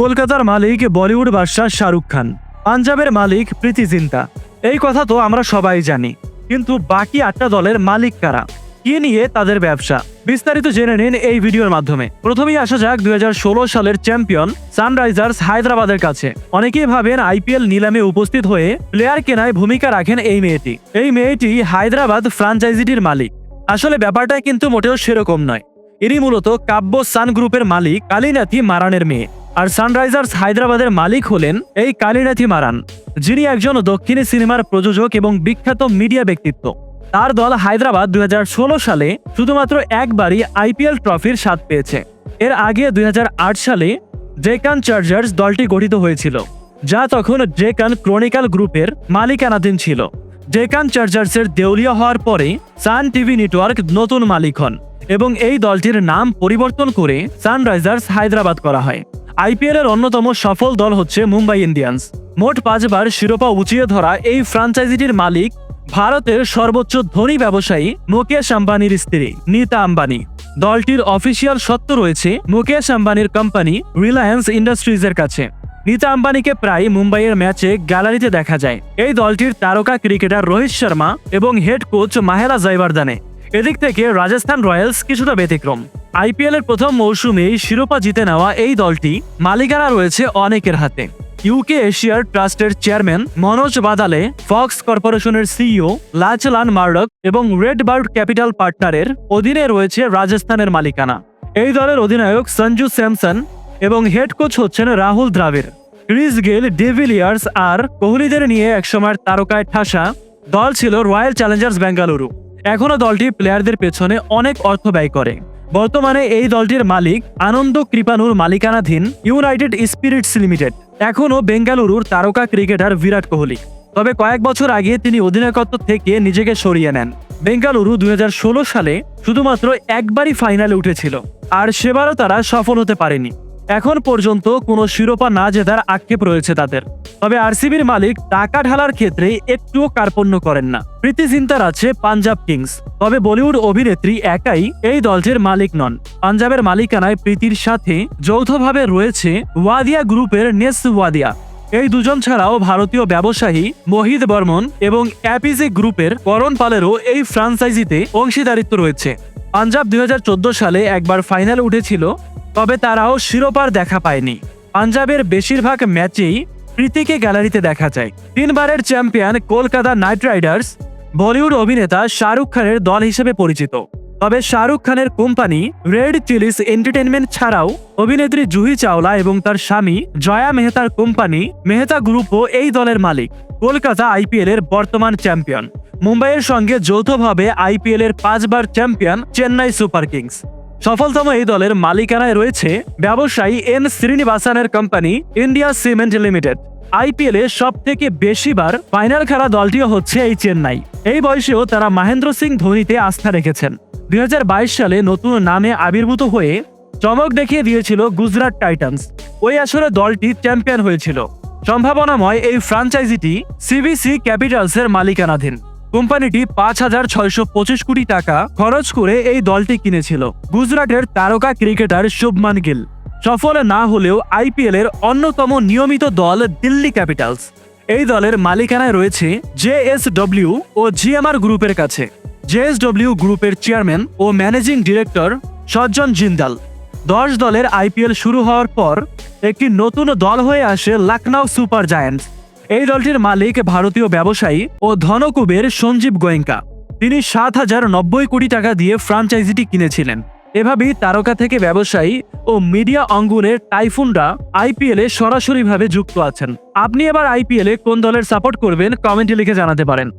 কলকাতার মালিক বলিউড বাদশাহ শাহরুখ খান, পাঞ্জাবের মালিক প্রীতি জিন্তা। এই কথা তো আমরা সবাই জানি, কিন্তু বাকি আটটা দলের মালিক কারা? কি নিয়ে তাদের ব্যবসা? বিস্তারিত জেনে নিন এই ভিডিওর মাধ্যমে। প্রথমেই আসা যাক দুই হাজার ষোলো সালের চ্যাম্পিয়ন সানরাইজার্স হায়দ্রাবাদের কাছে। অনেকেই ভাবেন আইপিএল নিলামে উপস্থিত হয়ে প্লেয়ার কেনায় ভূমিকা রাখেন এই মেয়েটি। এই মেয়েটি হায়দ্রাবাদ ফ্রাঞ্চাইজিটির মালিক। আসলে ব্যাপারটা কিন্তু মোটেও সেরকম নয়। ইনি মূলত কাব্য সান গ্রুপের মালিক কালিনাথি মারানের মেয়ে। আর সানরাইজার্স হায়দ্রাবাদের মালিক হলেন এই কালিনাথি মারান, যিনি একজন দক্ষিণী সিনেমার প্রযোজক এবং বিখ্যাত মিডিয়া ব্যক্তিত্ব। তার দল হায়দ্রাবাদ দুই হাজার ষোলো সালে শুধুমাত্র একবারই আইপিএল ট্রফির স্বাদ পেয়েছে। এর আগে দুই হাজার আট সালে ডেকান চার্জার্স দলটি গঠিত হয়েছিল, যা তখন ডেকান ক্রনিক্যাল গ্রুপের মালিকানাধীন ছিল। ডেকান চার্জার্সের দেউলিয়া হওয়ার পরে সান টিভি নেটওয়ার্ক নতুন মালিক হন এবং এই দলটির নাম পরিবর্তন করে সানরাইজার্স হায়দ্রাবাদ করা হয়। আইপিএল এর অন্যতম সফল দল হচ্ছে মুম্বাই ইন্ডিয়ান্স। মোট পাঁচবার শিরোপা উঁচিয়ে ধরা এই ফ্রাঞ্চাইজিটির মালিক ভারতের সর্বোচ্চ ধনী ব্যবসায়ী মুকেশ আম্বানির স্ত্রী নীতা আম্বানি। দলটির অফিসিয়াল সত্ত্ব রয়েছে মুকেশ আম্বানির কোম্পানি রিলায়েন্স ইন্ডাস্ট্রিজের কাছে। নীতা আম্বানিকে প্রায় মুম্বাইয়ের ম্যাচে গ্যালারিতে দেখা যায়। এই দলটির তারকা ক্রিকেটার রোহিত শর্মা এবং হেড কোচ মাহেলা জয়বর্ধনে। এদিক থেকে রাজস্থান রয়্যালস কিছুটা ব্যতিক্রম। আইপিএল এর প্রথম মৌসুমেই শিরোপা জিতে নেওয়া এই দলটি মালিকানা রয়েছে অনেকের হাতে। ইউকে এশিয়ার ট্রাস্টের চেয়ারম্যান মনোজ বাদালে ফক্স কর্পোরেশনের সিইও লাচলান মার্ডক এবং রেড বার্ড ক্যাপিটাল পার্টনারের অধীনে রয়েছে রাজস্থানের মালিকানা। এই দলের অধিনায়ক সঞ্জু স্যামসন এবং হেড কোচ হচ্ছেন Rahul Dravid. Chris Gayle de Villiers আর কোহলিদের নিয়ে একসময় তারকায় ঠাসা দল ছিল রয়্যাল চ্যালেঞ্জার্স বেঙ্গালুরু। এখনও দলটি প্লেয়ারদের পেছনে অনেক অর্থ ব্যয় করে। বর্তমানে এই দলটির মালিক আনন্দ কৃপানুর মালিকানাধীন ইউনাইটেড স্পিরিটস লিমিটেড, এখনও বেঙ্গালুরুর তারকা ক্রিকেটার বিরাট কোহলি। তবে কয়েক বছর আগে তিনি অধিনায়কত্ব থেকে নিজেকে সরিয়ে নেন। বেঙ্গালুরু দুই হাজার ষোলো সালে শুধুমাত্র একবারই ফাইনালে উঠেছিল, আর সেবারও তারা সফল হতে পারেনি। এখন পর্যন্ত কোনো শিরোপা না জেতার আক্ষেপ রয়েছে তাদের। তবে আরসিবির মালিক টাকা ঢালার ক্ষেত্রে একটুও কার্পণ্য করেন না। প্রীতি চিন্তার আছে পাঞ্জাব কিংস। তবে বলিউড অভিনেত্রী একাই এই দলটির মালিক নন। পাঞ্জাবের মালিকানায় প্রীতির সাথে যৌথভাবে রয়েছে ওয়াদিয়া গ্রুপের নেস ওয়াদিয়া। এই দুজন ছাড়াও ভারতীয় ব্যবসায়ী মোহিত বর্মন এবং অ্যাপিজে গ্রুপের করণ পালেরও এই ফ্রাঞ্চাইজিতে অংশীদারিত্ব রয়েছে। পাঞ্জাব দুই হাজার চোদ্দ সালে একবার ফাইনাল উঠেছিল তবে তারাও শিরোপার দেখা পায়নি। পাঞ্জাবের বেশিরভাগ ম্যাচেই প্রীতিকে গ্যালারিতে দেখা যায়। তিনবারের champion Kolkata Knight Riders, Bollywood অভিনেতা শাহরুখ খানের দল হিসেবে পরিচিত। তবে শাহরুখ খানের কোম্পানি রেড চিলিস এন্টারটেনমেন্ট ছাড়াও অভিনেত্রী জুহি চাওলা এবং তার স্বামী জয়া মেহতার কোম্পানি মেহতা গ্রুপও এই দলের মালিক। কলকাতা আইপিএল এর বর্তমান চ্যাম্পিয়ন। মুম্বাইয়ের সঙ্গে যৌথভাবে আইপিএল এর পাঁচবার চ্যাম্পিয়ন চেন্নাই সুপার কিংস। সফলতম এই দলের মালিকানায় রয়েছে ব্যবসায়ী এন শ্রীনিবাসানের company India cement limited. IPL সব থেকে বেশিবার ফাইনাল খেলা দলটিও হচ্ছে এই চেন্নাই। এই বয়সেও তারা মহেন্দ্র সিং ধোনিতে আস্থা রেখেছেন। দুই হাজার বাইশ সালে নতুন নামে আবির্ভূত হয়ে চমক দেখিয়ে দিয়েছিল গুজরাট টাইটান্স। ওই আসরে দলটি চ্যাম্পিয়ন হয়েছিল। সম্ভাবনাময় এই ফ্রাঞ্চাইজিটি সিবিসি ক্যাপিটালসের মালিকানাধীন। কোম্পানিটি পাঁচ হাজার ছয়শো পঁচিশ কোটি টাকা খরচ করে এই দলটি কিনেছিল। গুজরাটের তারকা ক্রিকেটার শুভমান গিল। সফল না হলেও আইপিএল এর অন্যতম নিয়মিত দল দিল্লি ক্যাপিটালস। এই দলের মালিকানায় রয়েছে জেএসডব্লিউ ও জিএমআর গ্রুপের কাছে। জেএসডব্লিউ গ্রুপের চেয়ারম্যান ও ম্যানেজিং ডিরেক্টর সজ্জন জিন্দাল। দশ দলের আইপিএল শুরু হওয়ার পর একটি নতুন দল হয়ে আসে লখনৌ সুপার জায়ান্টস। এই দলটির মালিক ভারতীয় ব্যবসায়ী ও ধনকুবের সঞ্জীব গোয়েঙ্কা। তিনি সাত হাজার নব্বই কোটি টাকা দিয়ে ফ্রাঞ্চাইজিটি কিনেছিলেন। এভাবেই তারকা থেকে ব্যবসায়ী ও মিডিয়া অঙ্গনের টাইফুনরা আইপিএল সরাসরিভাবে যুক্ত আছেন। আপনি এবার আইপিএল কোন দলের সাপোর্ট করবেন কমেন্টে লিখে জানাতে পারেন।